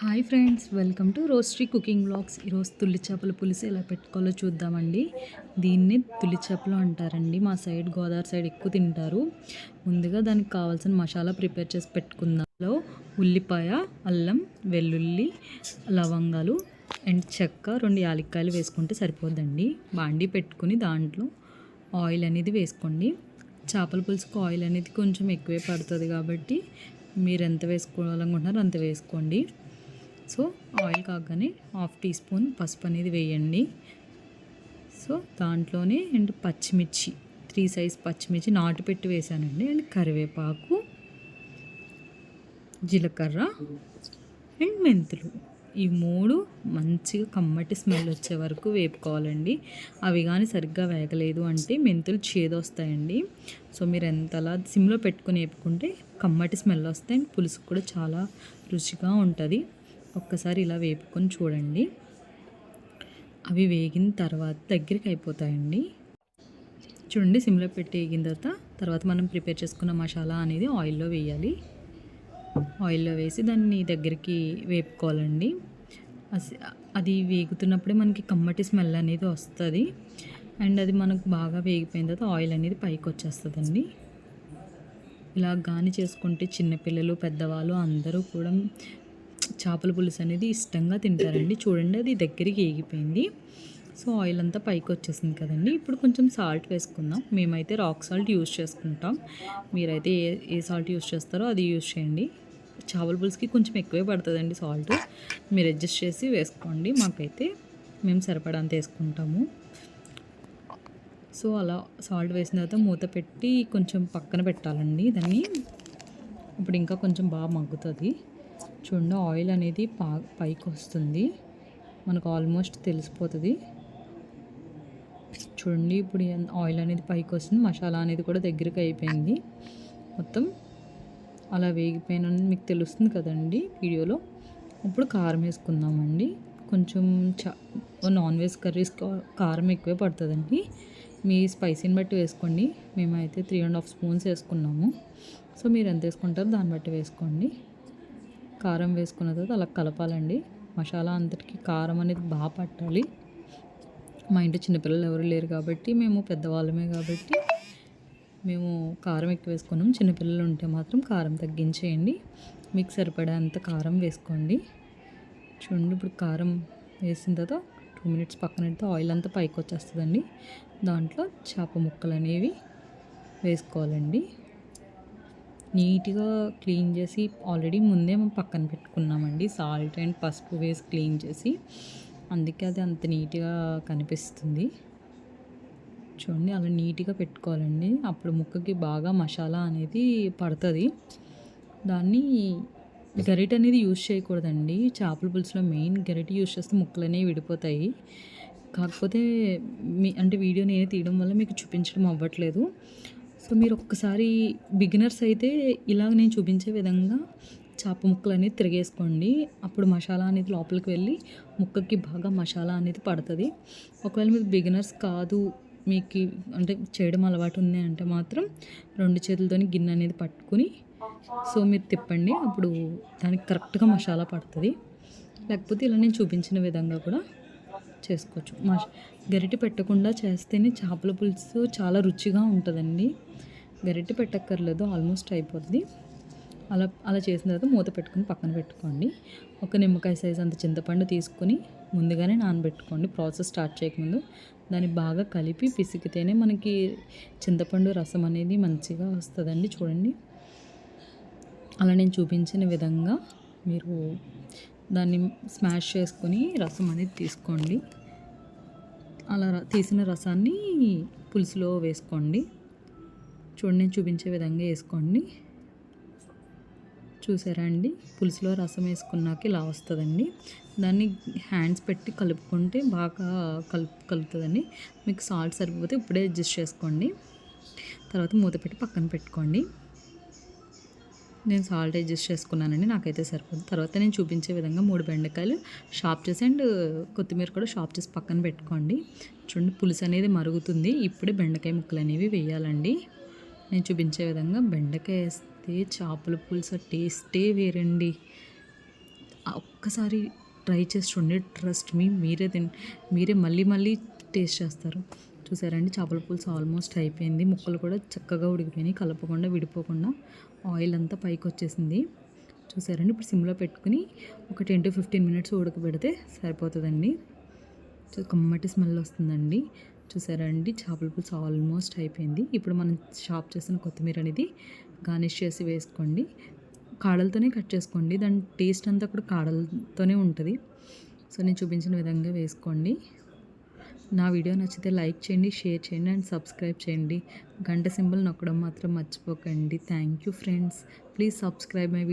Hi friends welcome to Roastry cooking blogs. ఈరోజు తుల్లి చేపల పులుసు ఎలా పెట్టుకోవాలో చూద్దామండి. దీన్ని తుల్లి చేపలు అంటారండి. మా సైడ్ గోదావరి సైడ్ ఎక్కువ తింటారు. ముందుగా దానికి కావాల్సిన మసాలా ప్రిపేర్ చేసి పెట్టుకుందాంలో ఉల్లిపాయ అల్లం వెల్లుల్లి లవంగాలు అండ్ చెక్క రెండు యాలక్కాయలు వేసుకుంటే సరిపోద్దండి. బాండి పెట్టుకుని దాంట్లో ఆయిల్ అనేది వేసుకోండి. చేపల పులుసుకు ఆయిల్ అనేది కొంచెం ఎక్కువే పడుతుంది కాబట్టి మీరు ఎంత వేసుకోవాలనుకుంటున్నారో అంత వేసుకోండి. సో ఆయిల్ కాగానే హాఫ్ టీ స్పూన్ పసుపు అనేది వేయండి. సో దాంట్లోనే అండ్ పచ్చిమిర్చి త్రీ సైజ్ పచ్చిమిర్చి నాటు పెట్టి వేసానండి. అండ్ కరివేపాకు జీలకర్ర అండ్ మెంతులు. ఈ మూడు మంచిగా కమ్మటి స్మెల్ వచ్చే వరకు వేపుకోవాలండి. అవి కానీ సరిగ్గా వేగలేదు అంటే మెంతులు చేదొస్తాయండి. సో మీరు ఎంతలా సిమ్లో పెట్టుకుని వేపుకుంటే కమ్మటి స్మెల్ వస్తాయి. అండ్ పులుసు కూడా చాలా రుచిగా ఉంటుంది. ఒక్కసారి ఇలా వేపుకొని చూడండి. అవి వేగిన తర్వాత దగ్గరికి అయిపోతాయండి. చూడండి సిమ్లో పెట్టి వేగిన తర్వాత తర్వాత మనం ప్రిపేర్ చేసుకున్న మసాలా అనేది ఆయిల్లో వేయాలి. ఆయిల్లో వేసి దాన్ని దగ్గరికి వేపుకోవాలండి. అది వేగుతున్నప్పుడే మనకి కమ్మటి స్మెల్ అనేది వస్తుంది. అండ్ అది మనకు బాగా వేగిపోయిన తర్వాత ఆయిల్ అనేది పైకి వచ్చేస్తుందండి. ఇలా గాని చేసుకుంటే చిన్నపిల్లలు పెద్దవాళ్ళు అందరూ కూడా చేపల పులుసు అనేది ఇష్టంగా తింటారండి. చూడండి అది దగ్గరికి ఏగిపోయింది. సో ఆయిల్ అంతా పైకి వచ్చేసింది కదండి. ఇప్పుడు కొంచెం సాల్ట్ వేసుకుందాం. మేమైతే రాక్ సాల్ట్ యూస్ చేసుకుంటాం. మీరైతే ఏ ఏ సాల్ట్ యూస్ చేస్తారో అది యూస్ చేయండి. చేపల పులుసుకి కొంచెం ఎక్కువే పడుతుందండి సాల్ట్ మీరు అడ్జస్ట్ చేసి వేసుకోండి. మాకైతే మేము సరిపడంత వేసుకుంటాము. సో అలా సాల్ట్ వేసిన తర్వాత మూత పెట్టి కొంచెం పక్కన పెట్టాలండి. దాన్ని ఇప్పుడు ఇంకా కొంచెం బాగా మగ్గుతుంది. చూడండి ఆయిల్ అనేది పా పైకి వస్తుంది మనకు ఆల్మోస్ట్ తెలిసిపోతుంది. చూడండి ఇప్పుడు ఆయిల్ అనేది పైకి వస్తుంది మసాలా అనేది కూడా దగ్గరికి అయిపోయింది. మొత్తం అలా వేగిపోయిన మీకు తెలుస్తుంది కదండి వీడియోలో. ఇప్పుడు కారం వేసుకుందామండి. కొంచెం చా నాన్ వెజ్ కర్రీస్ కారం ఎక్కువే పడుతుందండి. మీ స్పైసీని బట్టి వేసుకోండి. మేమైతే త్రీ అండ్ హాఫ్ స్పూన్స్ వేసుకున్నాము. సో మీరు ఎంత వేసుకుంటారో దాన్ని బట్టి వేసుకోండి. కారం వేసుకున్న తర్వాత అలా కలపాలండి. మసాలా అంతటికి కారం అనేది బాగా పట్టాలి. మా ఇంటి చిన్నపిల్లలు ఎవరు లేరు కాబట్టి మేము పెద్దవాళ్ళమే కాబట్టి మేము కారం ఎక్కువ వేసుకున్నాం. చిన్నపిల్లలు ఉంటే మాత్రం కారం తగ్గించేయండి. మీకు సరిపడేంత కారం వేసుకోండి. చూడండి ఇప్పుడు కారం వేసిన తర్వాత టూ మినిట్స్ పక్కన పెడితే ఆయిల్ అంతా పైకి వచ్చేస్తుందండి దాంట్లో చేప ముక్కలు అనేవి వేసుకోవాలండి. నీట్గా క్లీన్ చేసి ఆల్రెడీ ముందే మేము పక్కన పెట్టుకున్నామండి. సాల్ట్ అండ్ పసుపు వేసి క్లీన్ చేసి అందుకే అది అంత నీట్గా కనిపిస్తుంది. చూడండి అలా నీట్గా పెట్టుకోవాలండి. అప్పుడు ముక్కకి బాగా మసాలా అనేది పడుతుంది. దాన్ని గరిట అనేది యూజ్ చేయకూడదండి. చేపల పులుసులో మెయిన్ గరిట యూజ్ చేస్తే ముక్కలు అనేవి విడిపోతాయి. కాకపోతే మీ అంటే వీడియో నేనే తీయడం వల్ల మీకు చూపించడం అవ్వట్లేదు. సో మీరు ఒక్కసారి బిగినర్స్ అయితే ఇలాగ నేను చూపించే విధంగా చేప ముక్కలు అనేది తిరిగేసుకోండి. అప్పుడు మసాలా అనేది లోపలికి వెళ్ళి ముక్కకి బాగా మసాలా అనేది పడుతుంది. ఒకవేళ మీరు బిగినర్స్ కాదు మీకు అంటే చేయడం అలవాటు ఉంది అంటే మాత్రం రెండు చేతులతోని గిన్నె అనేది పట్టుకుని సో మీరు తిప్పండి. అప్పుడు దానికి కరెక్ట్గా మసాలా పడుతుంది. లేకపోతే ఇలా నేను చూపించిన విధంగా కూడా చేసుకోవచ్చు. మా గరిటె పెట్టకుండా చేస్తేనే చేపల పులుసు చాలా రుచిగా ఉంటుందండి. గరిటె పెట్టక్కర్లేదు ఆల్మోస్ట్ అయిపోద్ది. అలా అలా చేసిన తర్వాత మూత పెట్టుకుని పక్కన పెట్టుకోండి. ఒక నిమ్మకాయ సైజ్ అంత చింతపండు తీసుకుని ముందుగానే నానబెట్టుకోండి. ప్రాసెస్ స్టార్ట్ చేయకముందు. దాన్ని బాగా కలిపి పిసికితేనే మనకి చింతపండు రసం అనేది మంచిగా వస్తుందండి. చూడండి. అలా నేను చూపించిన విధంగా మీరు దాన్ని స్మాష్ చేసుకొని రసం అనేది తీసుకోండి. అలా తీసిన రసాన్ని పులుసులో వేసుకోండి. చూడండి చూపించే విధంగా వేసుకోండి. చూసారా అండి? పులుసులో రసం వేసుకున్నాక ఇలా వస్తుందండి. దాన్ని హ్యాండ్స్ పెట్టి కలుపుకుంటే బాగా కలుపు కలుపుతుందండి. మీకు సాల్ట్ సరిపోతే ఇప్పుడే అడ్జస్ట్ చేసుకోండి. తర్వాత మూత పెట్టి పక్కన పెట్టుకోండి. నేను సాల్ట్ అడ్జస్ట్ చేసుకున్నానండి నాకైతే సరిపోదు. తర్వాత నేను చూపించే విధంగా మూడు బెండకాయలు షాప్ చేసి అండ్ కొత్తిమీర కూడా షాప్ చేసి పక్కన పెట్టుకోండి. చూడండి పులుసు అనేది మరుగుతుంది. ఇప్పుడే బెండకాయ ముక్కలు అనేవి వేయాలండి. నేను చూపించే విధంగా బెండకాయ వేస్తే చేపల పులుసు టేస్టే వేరండి. ఒక్కసారి ట్రై చేసి చూడండి ట్రస్ట్ మీ మీరే తిన్ మీరే మళ్ళీ మళ్ళీ టేస్ట్ చేస్తారు. చూసారండి చేపల పులుసు ఆల్మోస్ట్ అయిపోయింది. ముక్కలు కూడా చక్కగా ఉడికిపోయినాయి కలపకుండా విడిపోకుండా ఆయిల్ అంతా పైకి వచ్చేసింది. చూసారండి ఇప్పుడు సిమ్లో పెట్టుకుని ఒక టెన్ టు ఫిఫ్టీన్ మినిట్స్ ఉడకబెడితే సరిపోతుందండి. కమ్మటి స్మెల్ వస్తుందండి. చూసారండి చేపల పులుసు ఆల్మోస్ట్ అయిపోయింది. ఇప్పుడు మనం షాప్ చేసిన కొత్తిమీర అనేది గార్నిష్ చేసి వేసుకోండి. కాడలతోనే కట్ చేసుకోండి. దాని టేస్ట్ అంతా కూడా కాడలతోనే ఉంటుంది. సో నేను చూపించిన విధంగా వేసుకోండి. నా వీడియో నచ్చితే లైక్ చేయండి షేర్ చేయండి అండ్ సబ్స్క్రైబ్ చేయండి. గంట సింబల్ నొక్కడం మాత్రం మర్చిపోకండి. Thank you friends. Please subscribe my